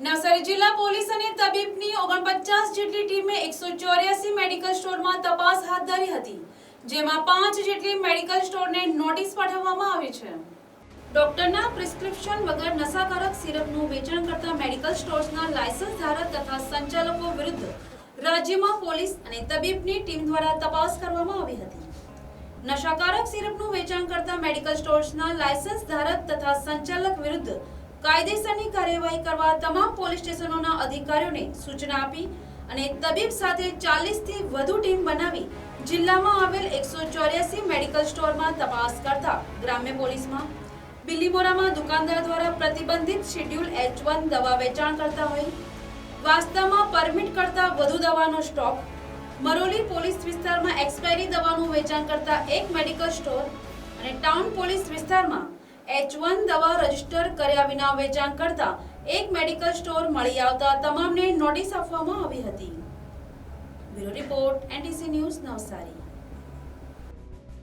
નવસારી જિલ્લા પોલીસ અને તબીબની ઓગણપચાસ જેટલી ટીમે એકસો ચોર્યાસી મેડિકલ સ્ટોરમાં તપાસ હાથ ધરી હતી, જેમાં પાંચ જેટલી મેડિકલ સ્ટોરને નોટિસ પાઠવવામાં આવી છે. ડોક્ટરના પ્રિસ્ક્રિપ્શન વગર નશાકારક સિરપનું વેચાણ કરતા મેડિકલ સ્ટોર્સના લાયસન્સ ધારક તથા સંચાલકો વિરુદ્ધ રાજ્યમાં પોલીસ અને તબીબની ટીમ દ્વારા તપાસ કરવામાં આવી હતી. નશાકારક સિરપનું વેચાણ કરતા મેડિકલ સ્ટોર્સના લાયસન્સ ધારક તથા સંચાલક વિરુદ્ધ કાયદેસરની કાર્યવાહી કરવા તમામ પોલીસ સ્ટેશનોના અધિકારીઓને સૂચના આપી અને તબીબ સાથે ચાલીસથી વધુ ટીમ બનાવી જિલ્લામાં આવેલ એકસો ચોર્યાસી મેડિકલ સ્ટોરમાં તપાસ કરતા ગ્રામ્ય પોલીસમાં બિલીમોરામાં દુકાનદાર દ્વારા પ્રતિબંધિત શેડ્યુલ એચ વન દવા વેચાણ કરતા હોય વાસ્તવમાં પરમિટ કરતા વધુ દવાનો સ્ટોક, મરોલી પોલીસ વિસ્તારમાં એક્સપાયરી દવાનું વેચાણ કરતા એક મેડિકલ સ્ટોર અને ટાઉન પોલીસ વિસ્તારમાં એચ વન દવા રજિસ્ટર કર્યા વિના વેચાણ કરતા એક મેડિકલ સ્ટોર મળી આવતા તમામને નોટિસ આપવામાં આવી હતી. Bureau report NTC news Navsari.